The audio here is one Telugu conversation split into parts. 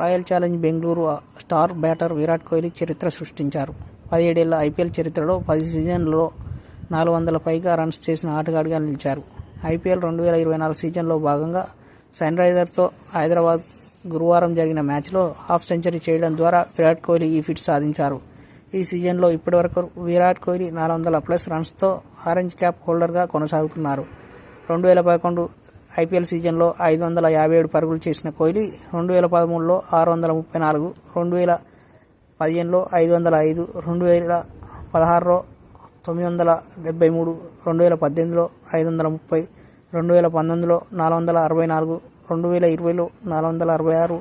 Royal Challenge Bengaluru star batter Virat Kohli చరిత్ర సృష్టించారు. పదిహేడేళ్ళ ఐపీఎల్ చరిత్రలో పది సీజన్లలో నాలుగు వందల పైగా రన్స్ చేసిన ఆటగాడిగా నిలిచారు. ఐపీఎల్ రెండు వేల ఇరవై నాలుగు సీజన్లో భాగంగా సన్ రైజర్స్తో హైదరాబాద్ గురువారం జరిగిన మ్యాచ్లో హాఫ్ సెంచరీ చేయడం ద్వారా విరాట్ కోహ్లీ ఈ ఫిట్ సాధించారు. ఈ సీజన్లో ఇప్పటివరకు విరాట్ కోహ్లీ నాలుగు వందల ప్లస్ రన్స్తో ఆరెంజ్ క్యాప్ హోల్డర్గా కొనసాగుతున్నారు. రెండు వేల పదకొండు ఐపీఎల్ సీజన్లో ఐదు వందల యాభై ఏడు పరుగులు చేసిన కోహ్లీ రెండు వేల పదమూడులో ఆరు వందల ముప్పై నాలుగు రెండు వేల పదిహేనులో ఐదు వందల ఐదు రెండు వేల పదహారులో తొమ్మిది వందల డెబ్బై మూడు రెండు వేల పద్దెనిమిదిలో ఐదు వందల ముప్పై రెండు వేల పంతొమ్మిదిలో నాలుగు వందల అరవై నాలుగు రెండు వేల ఇరవైలో నాలుగు వందల అరవై ఆరు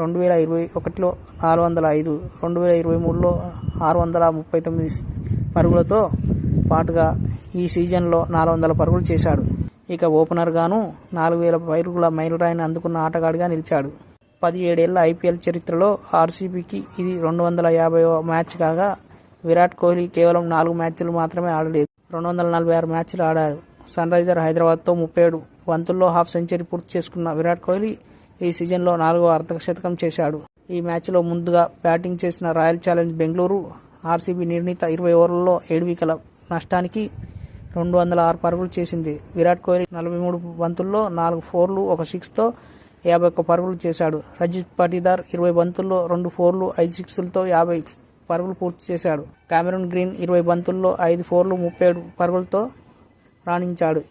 రెండు వేల ఇరవై ఒకటిలో నాలుగు వందల ఐదు రెండు వేల ఇరవై మూడులో ఆరు వందల ముప్పై తొమ్మిది పరుగులతో పాటుగా ఈ సీజన్లో నాలుగు వందల పరుగులు చేశాడు. ఇక ఓపెనర్గాను నాలుగు వేల పైరుగుల మైలురాయిని అందుకున్న ఆటగాడిగా నిలిచాడు. పదిహేడేళ్ళ ఐపీఎల్ చరిత్రలో ఆర్సీబీకి ఇది రెండు వందల యాభై మ్యాచ్ కాగా విరాట్ కోహ్లీ కేవలం నాలుగు మ్యాచ్లు మాత్రమే ఆడలేదు. రెండు వందల నలభై ఆరు మ్యాచ్లు ఆడారు. సన్ రైజర్ హైదరాబాద్తో ముప్పై ఏడు వంతుల్లో హాఫ్ సెంచరీ పూర్తి చేసుకున్న విరాట్ కోహ్లీ ఈ సీజన్లో నాలుగో అర్ధశతకం చేశాడు. ఈ మ్యాచ్లో ముందుగా బ్యాటింగ్ చేసిన రాయల్ ఛాలెంజ్ బెంగళూరు ఆర్సీబీ నిర్ణీత ఇరవై ఓవర్లలో ఏడు వికెట్ల నష్టానికి రెండు వందల ఆరు పరుగులు చేసింది. విరాట్ కోహ్లీ నలభై మూడు బంతుల్లో నాలుగు ఫోర్లు ఒక సిక్స్తో యాభై ఒక్క పరుగులు చేశాడు. రజిత్ పాటీదార్ ఇరవై బంతుల్లో రెండు ఫోర్లు ఐదు సిక్స్లతో యాభై పరుగులు పూర్తి చేశాడు. కామెరూన్ గ్రీన్ ఇరవై బంతుల్లో ఐదు ఫోర్లు ముప్పై ఏడు పరుగులతో రాణించాడు.